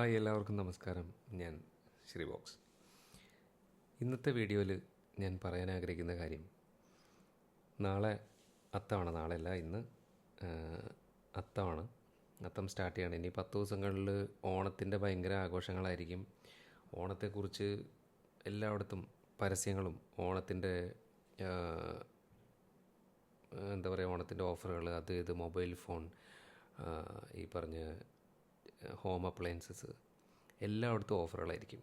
Hi എല്ലാവർക്കും നമസ്കാരം. ഞാൻ ശ്രീ ബോക്സ് ഇന്നത്തെ വീഡിയോയിൽ ഞാൻ പറയാൻ ആഗ്രഹിക്കുന്ന കാര്യം നാളെ അത്തവണ നാളെ അല്ല ഇന്ന് അത്തമാണ് അത്തം സ്റ്റാർട്ട് ചെയ്യണം. ഇനി പത്ത് ദിവസങ്ങളിൽ ഓണത്തിന്റെ ഭയങ്കര ആഘോഷങ്ങളായിരിക്കും. ഓണത്തെക്കുറിച്ച് എല്ലായിടത്തും പരസ്യങ്ങളും ഓണത്തിന്റെ എന്താ പറയുക ഓണത്തിന്റെ ഓഫറുകൾ അത് ഇത് മൊബൈൽ ഫോൺ ഈ പറഞ്ഞ ഹോം അപ്ലയൻസസ് എല്ലായിടത്തും ഓഫറുകളായിരിക്കും.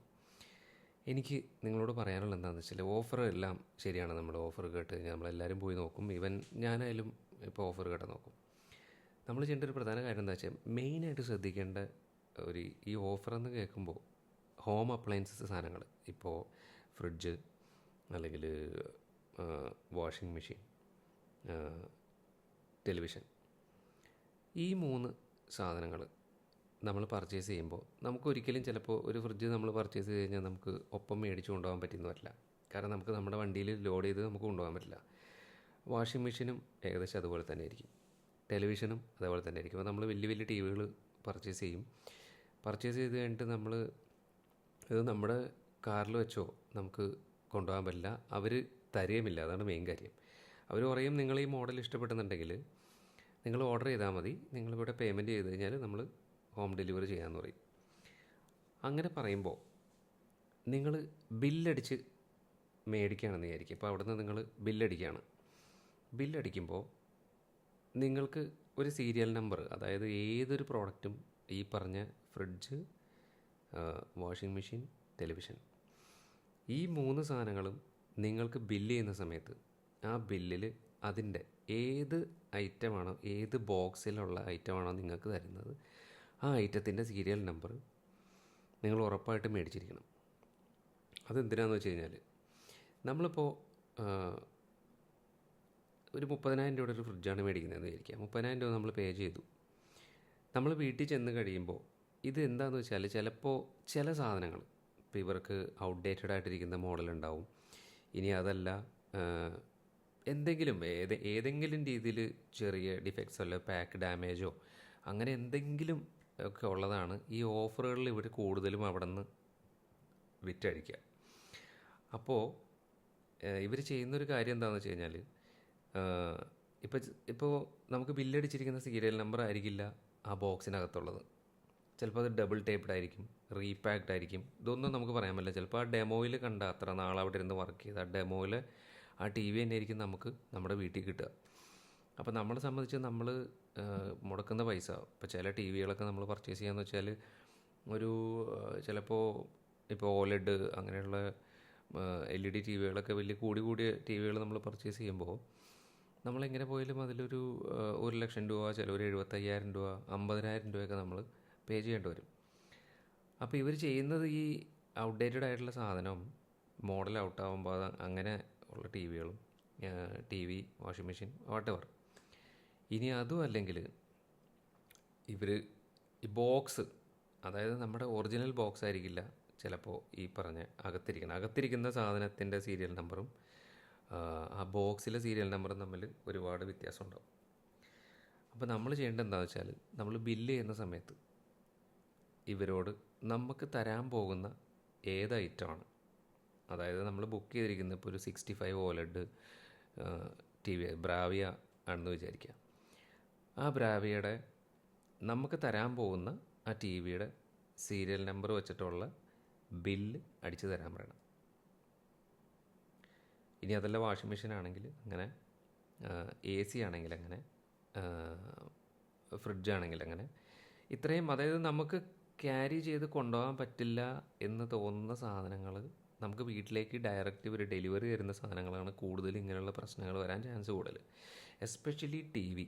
എനിക്ക് നിങ്ങളോട് പറയാനുള്ള എന്താണെന്ന് വെച്ചാൽ ഓഫർ എല്ലാം ശരിയാണ്. നമ്മൾ ഓഫർ കേട്ട് കഴിഞ്ഞാൽ നമ്മളെല്ലാവരും പോയി നോക്കും. ഈവൻ ഞാനായാലും ഇപ്പോൾ ഓഫർ കേട്ട് നോക്കും. നമ്മൾ ചെയ്യേണ്ട ഒരു പ്രധാന കാര്യം എന്താ വെച്ചാൽ മെയിനായിട്ട് ശ്രദ്ധിക്കേണ്ട ഒരു ഈ ഓഫർ എന്ന് കേൾക്കുമ്പോൾ ഹോം അപ്ലയൻസസ് സാധനങ്ങൾ ഇപ്പോൾ ഫ്രിഡ്ജ് അല്ലെങ്കിൽ വാഷിംഗ് മെഷീൻ ടെലിവിഷൻ ഈ മൂന്ന് സാധനങ്ങൾ നമ്മൾ പർച്ചേസ് ചെയ്യുമ്പോൾ നമുക്ക് ഒരിക്കലും ചിലപ്പോൾ ഒരു ഫ്രിഡ്ജ് നമ്മൾ പർച്ചേസ് ചെയ്ത് കഴിഞ്ഞാൽ നമുക്ക് ഒപ്പം മേടിച്ച് കൊണ്ടുപോകാൻ പറ്റുന്ന വരില്ല. കാരണം നമുക്ക് നമ്മുടെ വണ്ടിയിൽ ലോഡ് ചെയ്ത് നമുക്ക് കൊണ്ടുപോകാൻ പറ്റില്ല. വാഷിംഗ് മെഷീനും ഏകദേശം അതുപോലെ തന്നെ ആയിരിക്കും. ടെലിവിഷനും അതേപോലെ തന്നെ ആയിരിക്കും. അപ്പോൾ നമ്മൾ വലിയ വലിയ ടി വികൾ പർച്ചേസ് ചെയ്യും. പർച്ചേസ് ചെയ്ത് കഴിഞ്ഞിട്ട് നമ്മൾ ഇത് നമ്മുടെ കാറിൽ വെച്ചോ നമുക്ക് കൊണ്ടുപോകാൻ പറ്റില്ല. അവർ തരുകയുമില്ല അതാണ് മെയിൻ കാര്യം. അവർ പറയും നിങ്ങൾ ഈ മോഡൽ ഇഷ്ടപ്പെടുന്നുണ്ടെങ്കിൽ നിങ്ങൾ ഓർഡർ ചെയ്താൽ മതി. നിങ്ങളിവിടെ പേയ്മെന്റ് ചെയ്ത് കഴിഞ്ഞാൽ നമ്മൾ ഹോം ഡെലിവറി ചെയ്യാമെന്ന് പറയും. അങ്ങനെ പറയുമ്പോൾ നിങ്ങൾ ബില്ലടിച്ച് മേടിക്കുകയാണെന്ന് വിചാരിക്കും ഇപ്പോൾ അവിടുന്ന് നിങ്ങൾ ബില്ലടിക്കുകയാണ്. ബില്ലടിക്കുമ്പോൾ നിങ്ങൾക്ക് ഒരു സീരിയൽ നമ്പർ അതായത് ഏതൊരു പ്രോഡക്റ്റും ഈ പറഞ്ഞ ഫ്രിഡ്ജ് വാഷിംഗ് മെഷീൻ ടെലിവിഷൻ ഈ മൂന്ന് സാധനങ്ങളും നിങ്ങൾക്ക് ബില്ല് ചെയ്യുന്ന സമയത്ത് ആ ബില്ലിൽ അതിന്റെ ഏത് ഐറ്റമാണോ ഏത് ബോക്സിലുള്ള ഐറ്റമാണോ നിങ്ങൾക്ക് തരുന്നത് ആ ഐറ്റത്തിന്റെ സീരിയൽ നമ്പർ നിങ്ങൾ ഉറപ്പായിട്ടും മേടിച്ചിരിക്കണം. അതെന്തിനാന്ന് വെച്ച് കഴിഞ്ഞാൽ നമ്മളിപ്പോൾ ഒരു മുപ്പതിനായിരം രൂപയുടെ ഒരു ഫ്രിഡ്ജാണ് മേടിക്കുന്നതെന്ന് വിചാരിക്കുക. മുപ്പതിനായിരം രൂപ നമ്മൾ പേ ചെയ്തു. നമ്മൾ വീട്ടിൽ ചെന്ന് കഴിയുമ്പോൾ ഇത് എന്താണെന്ന് വെച്ചാൽ ചിലപ്പോൾ ചില സാധനങ്ങൾ ഇപ്പോൾ ഇവർക്ക് ഔട്ട്ഡേറ്റഡ് ആയിട്ടിരിക്കുന്ന മോഡൽ ഉണ്ടാവും. ഇനി അതല്ല എന്തെങ്കിലും ഏത് ഏതെങ്കിലും രീതിയിൽ ചെറിയ ഡിഫക്ട്സോ അല്ല പാക്ക് ഡാമേജോ അങ്ങനെ എന്തെങ്കിലും ഒക്കെ ഉള്ളതാണ് ഈ ഓഫറുകളിൽ ഇവർ കൂടുതലും അവിടെ നിന്ന് വിറ്റഴിക്കുക അപ്പോൾ ഇവർ ചെയ്യുന്നൊരു കാര്യം എന്താണെന്ന് വെച്ച് കഴിഞ്ഞാൽ ഇപ്പോൾ ഇപ്പോൾ നമുക്ക് ബില്ലടിച്ചിരിക്കുന്ന സീരിയൽ നമ്പർ ആയിരിക്കില്ല ആ ബോക്സിനകത്തുള്ളത്. ചിലപ്പോൾ അത് ഡബിൾ ടേപ്ഡ് ആയിരിക്കും റീപാക്ഡ് ആയിരിക്കും. ഇതൊന്നും നമുക്ക് പറയാൻ പറ്റില്ല. ചിലപ്പോൾ ആ ഡെമോയിൽ കണ്ട അത്ര നാൾ അവിടെ ഇരുന്ന് വർക്ക് ചെയ്ത് ആ ഡെമോയിൽ ആ ടി വി തന്നെ ആയിരിക്കും നമുക്ക് നമ്മുടെ വീട്ടിൽ കിട്ടുക. അപ്പോൾ നമ്മളെ സംബന്ധിച്ച് നമ്മൾ മുടക്കുന്ന പൈസ. ഇപ്പോൾ ചില ടി വികളൊക്കെ നമ്മൾ പർച്ചേസ് ചെയ്യാന്ന് വെച്ചാൽ ഒരു ചിലപ്പോൾ ഇപ്പോൾ ഓലഡ് അങ്ങനെയുള്ള എൽ ഇ ഡി ടി വികളൊക്കെ വലിയ കൂടി കൂടിയ ടി വികൾ നമ്മൾ പർച്ചേസ് ചെയ്യുമ്പോൾ നമ്മളെങ്ങനെ പോയാലും അതിലൊരു ഒരു ലക്ഷം രൂപ ചില ഒരു എഴുപത്തയ്യായിരം രൂപ അമ്പതിനായിരം രൂപയൊക്കെ നമ്മൾ പേ ചെയ്യേണ്ടി വരും. അപ്പോൾ ഇവർ ചെയ്യുന്നത് ഈ ഔട്ട്ഡേറ്റഡ് ആയിട്ടുള്ള സാധനം മോഡൽ ഔട്ടാകുമ്പോൾ അത് അങ്ങനെ ഉള്ള T വികളും T V washing machine whatever ഇനി അതും അല്ലെങ്കിൽ ഇവർ ഈ ബോക്സ് അതായത് നമ്മുടെ ഒറിജിനൽ ബോക്സ് ആയിരിക്കില്ല ചിലപ്പോൾ ഈ പറഞ്ഞ അകത്തിരിക്കുന്ന അകത്തിരിക്കുന്ന സാധനത്തിന്റെ സീരിയൽ നമ്പറും ആ, ബോക്സിലെ സീരിയൽ നമ്പറും തമ്മിൽ ഒരുപാട് വ്യത്യാസം ഉണ്ടാവും. അപ്പോൾ നമ്മൾ ചെയ്യേണ്ടത് എന്താണെന്ന് വെച്ചാൽ നമ്മൾ ബില്ല് ചെയ്യുന്ന സമയത്ത് ഇവരോട് നമുക്ക് തരാൻ പോകുന്ന ഏത് ഐറ്റമാണ് അതായത് നമ്മൾ ബുക്ക് ചെയ്തിരിക്കുന്ന ഇപ്പോൾ ഒരു sixty five OLED T V Bravia ആണെന്ന് വിചാരിക്കുക ആ ബ്രാവിയുടെ നമുക്ക് തരാൻ പോകുന്ന ആ ടി വിയുടെ സീരിയൽ നമ്പർ വെച്ചിട്ടുള്ള ബില്ല് അടിച്ചു തരാൻ പറയണം. ഇനി അതല്ല വാഷിംഗ് മെഷീൻ ആണെങ്കിൽ അങ്ങനെ എ സി ആണെങ്കിൽ അങ്ങനെ ഫ്രിഡ്ജ് ആണെങ്കിൽ അങ്ങനെ ഇത്രയും അതായത് നമുക്ക് ക്യാരി ചെയ്ത് കൊണ്ടുപോകാൻ പറ്റില്ല എന്ന് തോന്നുന്ന സാധനങ്ങൾ നമുക്ക് വീട്ടിലേക്ക് ഡയറക്റ്റ് ഒരു ഡെലിവറി തരുന്ന സാധനങ്ങളാണ് കൂടുതൽ ഇങ്ങനെയുള്ള പ്രശ്നങ്ങൾ വരാൻ ചാൻസ് കൂടുതൽ. Especially T V.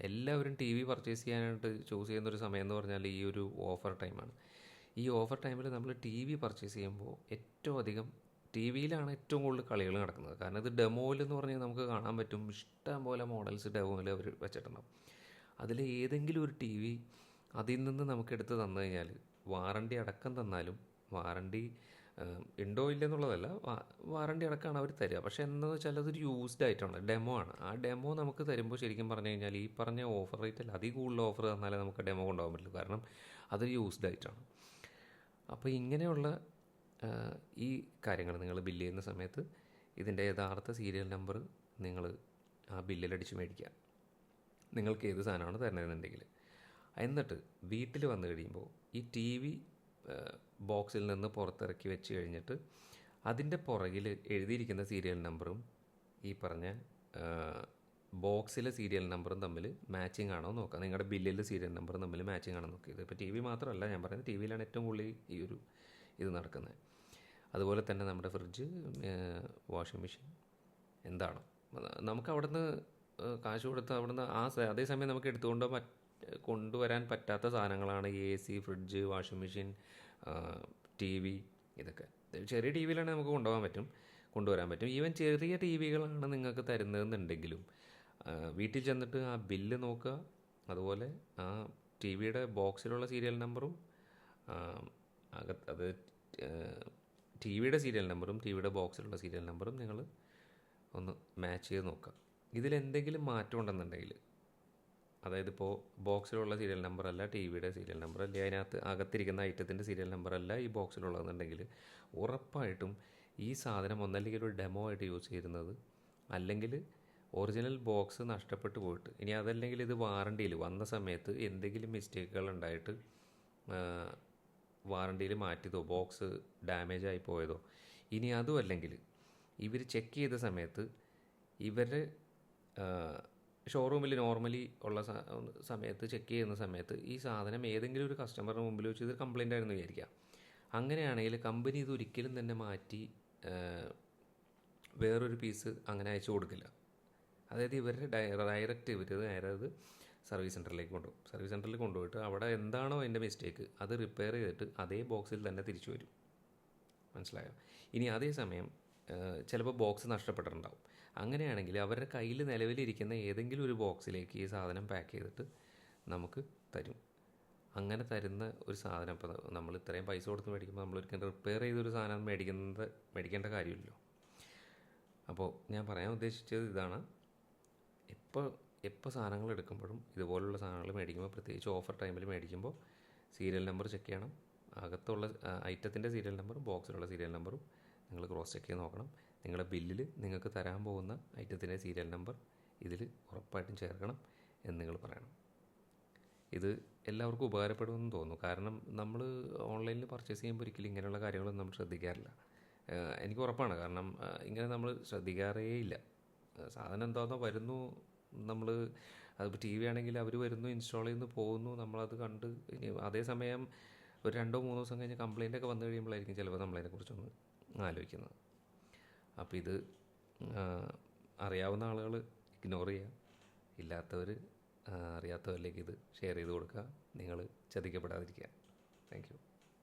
എല്ലാവരും ടി വി പർച്ചേസ് ചെയ്യാനായിട്ട് ചൂസ് ചെയ്യുന്ന ഒരു സമയം എന്ന് പറഞ്ഞാൽ ഈ ഒരു ഓഫർ ടൈമാണ് ഈ ഓഫർ ടൈമിൽ നമ്മൾ ടി വി പർച്ചേസ് ചെയ്യുമ്പോൾ ഏറ്റവും അധികം ടി വിയിലാണ് ഏറ്റവും കൂടുതൽ കളികൾ നടക്കുന്നത്. കാരണം ഇത് ഡെമോയിൽ എന്ന് പറഞ്ഞാൽ നമുക്ക് കാണാൻ പറ്റും. ഇഷ്ടം പോലെ മോഡൽസ് ഡെമോയിൽ അവർ വെച്ചിട്ടുണ്ടാവും. അതിൽ ഏതെങ്കിലും ഒരു ടി വി അതിൽ നിന്ന് നമുക്ക് എടുത്ത് തന്നു കഴിഞ്ഞാൽ വാറണ്ടി അടക്കം തന്നാലും വാറണ്ടി ഉണ്ടോ ഇല്ല എന്നുള്ളതല്ല വാറണ്ടി അടക്കമാണ് അവർ തരിക. പക്ഷേ എന്താണെന്ന് വെച്ചാൽ അതൊരു യൂസ്ഡ് ആയിട്ടാണ് ഡെമോ ആണ്. ആ ഡെമോ നമുക്ക് തരുമ്പോൾ ശരിക്കും പറഞ്ഞു കഴിഞ്ഞാൽ ഈ പറഞ്ഞ ഓഫർ റേറ്റ് അല്ല അതിൽ കൂടുതൽ ഓഫർ തന്നാലേ നമുക്ക് ഡെമോ കൊണ്ടുപോകാൻ പറ്റുള്ളൂ. കാരണം അതൊരു യൂസ്ഡ് ആയിട്ടാണ്. അപ്പോൾ ഇങ്ങനെയുള്ള ഈ കാര്യങ്ങൾ നിങ്ങൾ ബില്ല് ചെയ്യുന്ന സമയത്ത് ഇതിന്റെ യഥാർത്ഥ സീരിയൽ നമ്പർ നിങ്ങൾ ആ ബില്ലിൽ അടിച്ച് മേടിക്കുക. നിങ്ങൾക്ക് ഏത് സാധനമാണ് തരുന്നതെന്നുണ്ടെങ്കിൽ എന്നിട്ട് വീട്ടിൽ വന്നു കഴിയുമ്പോൾ ഈ ടി വി ബോക്സിൽ നിന്ന് പുറത്തിറക്കി വെച്ച് കഴിഞ്ഞിട്ട് അതിന്റെ പുറകിൽ എഴുതിയിരിക്കുന്ന സീരിയൽ നമ്പറും ഈ പറഞ്ഞ ബോക്സിലെ സീരിയൽ നമ്പറും തമ്മിൽ മാച്ചിങ് ആണോ നോക്കുക നിങ്ങളുടെ ബില്ലിലെ സീരിയൽ നമ്പറും തമ്മിൽ മാച്ചിങ് ആണോ നോക്കുക ഇതിപ്പോൾ ടി വി മാത്രമല്ല ഞാൻ പറയുന്നത് ടി വിയിലാണ് ഏറ്റവും കൂടുതൽ ഈ ഒരു ഇത് നടക്കുന്നത്. അതുപോലെ തന്നെ നമ്മുടെ ഫ്രിഡ്ജ് വാഷിംഗ് മെഷീൻ എന്താണ്. നമുക്ക് അവിടുന്ന് കാശ് കൊടുത്ത് അവിടുന്ന് ആ അതേസമയം നമുക്ക് എടുത്തുകൊണ്ടോ കൊണ്ടുവരാൻ പറ്റാത്ത സാധനങ്ങളാണ് A C fridge washing machine T V ഇതൊക്കെ. ചെറിയ ടി വിയിലാണെങ്കിൽ നമുക്ക് കൊണ്ടുപോകാൻ പറ്റും കൊണ്ടുവരാൻ പറ്റും. ഈവൻ ചെറിയ ടി വികളാണ് നിങ്ങൾക്ക് തരുന്നതെന്നുണ്ടെങ്കിലും വീട്ടിൽ ചെന്നിട്ട് ആ ബില്ല് നോക്കുക അതുപോലെ ആ ടി വിയുടെ ബോക്സിലുള്ള സീരിയൽ നമ്പറും അകത്ത് അത് ടി വിയുടെ സീരിയൽ നമ്പറും ടി വിയുടെ ബോക്സിലുള്ള സീരിയൽ നമ്പറും നിങ്ങൾ ഒന്ന് മാച്ച് ചെയ്ത് നോക്കുക. ഇതിലെന്തെങ്കിലും മാറ്റം ഉണ്ടെന്നുണ്ടെങ്കിൽ അതായത് ഇപ്പോൾ ബോക്സിലുള്ള സീരിയൽ നമ്പർ അല്ല ടി വിയുടെ സീരിയൽ നമ്പർ അല്ല അതിനകത്ത് അകത്തിരിക്കുന്ന ഐറ്റത്തിന്റെ സീരിയൽ നമ്പർ അല്ല ഈ ബോക്സിലുള്ളതെന്നുണ്ടെങ്കിൽ ഉറപ്പായിട്ടും ഈ സാധനം ഒന്നല്ലെങ്കിൽ ഒരു ഡെമോ ആയിട്ട് യൂസ് ചെയ്യുന്നത് അല്ലെങ്കിൽ ഒറിജിനൽ ബോക്സ് നഷ്ടപ്പെട്ടു പോയിട്ട് ഇനി അതല്ലെങ്കിൽ ഇത് വാറണ്ടിയിൽ വന്ന സമയത്ത് എന്തെങ്കിലും മിസ്റ്റേക്കുകൾ ഉണ്ടായിട്ട് വാറണ്ടിയിൽ മാറ്റിയതോ ബോക്സ് ഡാമേജ് ആയി പോയതോ ഇനി അതും അല്ലെങ്കിൽ ഇവർ ചെക്ക് ചെയ്ത സമയത്ത് ഇവർ ഷോറൂമിൽ നോർമലി ഉള്ള സമയത്ത് ചെക്ക് ചെയ്യുന്ന സമയത്ത് ഈ സാധനം ഏതെങ്കിലും ഒരു കസ്റ്റമറിന് മുമ്പിൽ വെച്ച് ഇത് കംപ്ലൈന്റ് ആയിരുന്നു വിചാരിക്കുക. അങ്ങനെയാണെങ്കിൽ കമ്പനി ഇത് ഒരിക്കലും തന്നെ മാറ്റി വേറൊരു പീസ് അങ്ങനെ അയച്ചു കൊടുക്കില്ല. അതായത് ഇവരുടെ ഡയറക്റ്റ് ഇവർ അതായത് സർവീസ് സെന്ററിലേക്ക് കൊണ്ടുപോകും സർവീസ് സെന്ററിൽ കൊണ്ടുപോയിട്ട് അവിടെ എന്താണോ എന്റെ മിസ്റ്റേക്ക് അത് റിപ്പയർ ചെയ്തിട്ട് അതേ ബോക്സിൽ തന്നെ തിരിച്ചു വരും. മനസ്സിലായോ? ഇനി അതേസമയം ചിലപ്പോൾ ബോക്സ് നഷ്ടപ്പെട്ടിട്ടുണ്ടാവും. അങ്ങനെയാണെങ്കിൽ അവരുടെ കയ്യിൽ നിലവിലിരിക്കുന്ന ഏതെങ്കിലും ഒരു ബോക്സിലേക്ക് ഈ സാധനം പാക്ക് ചെയ്തിട്ട് നമുക്ക് തരും. അങ്ങനെ തരുന്ന ഒരു സാധനം ഇപ്പോൾ നമ്മൾ ഇത്രയും പൈസ കൊടുത്ത് മേടിക്കുമ്പോൾ നമ്മൾ ഒരിക്കലും റിപ്പയർ ചെയ്തൊരു സാധനം മേടിക്കുന്നത് മേടിക്കേണ്ട കാര്യമില്ലല്ലോ. അപ്പോൾ ഞാൻ പറയാൻ ഉദ്ദേശിച്ചത് ഇതാണ്. എപ്പോൾ എപ്പോൾ സാധനങ്ങൾ എടുക്കുമ്പോഴും ഇതുപോലുള്ള സാധനങ്ങൾ മേടിക്കുമ്പോൾ പ്രത്യേകിച്ച് ഓഫർ ടൈമിൽ മേടിക്കുമ്പോൾ സീരിയൽ നമ്പർ ചെക്ക് ചെയ്യണം. അകത്തുള്ള ഐറ്റത്തിന്റെ സീരിയൽ നമ്പറും ബോക്സിലുള്ള സീരിയൽ നമ്പറും നിങ്ങൾ ക്രോസ് ചെക്ക് ചെയ്ത് നോക്കണം. നിങ്ങളുടെ ബില്ലിൽ നിങ്ങൾക്ക് തരാൻ പോകുന്ന ഐറ്റത്തിന്റെ സീരിയൽ നമ്പർ ഇതിൽ ഉറപ്പായിട്ടും ചേർക്കണം എന്ന് നിങ്ങൾ പറയണം. ഇത് എല്ലാവർക്കും ഉപകാരപ്പെടുമെന്ന് തോന്നുന്നു. കാരണം നമ്മൾ ഓൺലൈനിൽ പർച്ചേസ് ചെയ്യുമ്പോൾ ഒരിക്കലും ഇങ്ങനെയുള്ള കാര്യങ്ങളൊന്നും നമ്മൾ ശ്രദ്ധിക്കാറില്ല. എനിക്ക് ഉറപ്പാണ്. കാരണം ഇങ്ങനെ നമ്മൾ ശ്രദ്ധിക്കാറേ ഇല്ല. സാധനം എന്താണെന്നോ വരുന്നു നമ്മൾ അതിപ്പോൾ ടി വി ആണെങ്കിൽ അവർ വരുന്നു ഇൻസ്റ്റാൾ ചെയ്യുന്നു പോകുന്നു നമ്മളത് കണ്ട് ഇനി അതേസമയം ഒരു രണ്ടോ മൂന്നോ ദിവസം കഴിഞ്ഞ് കംപ്ലയിന്റ് ഒക്കെ വന്നു കഴിയുമ്പോഴായിരിക്കും ചിലപ്പോൾ നമ്മളതിനെക്കുറിച്ചൊന്ന് ആലോചിക്കുന്നത് അപ്പോൾ ഇത് അറിയാവുന്ന ആളുകൾ ഇഗ്നോർ ചെയ്യുക. ഇല്ലാത്തവർ അറിയാത്തവരിലേക്ക് ഇത് ഷെയർ ചെയ്ത് കൊടുക്കുക. നിങ്ങൾ ചതിക്കപ്പെടാതിരിക്കുക. താങ്ക്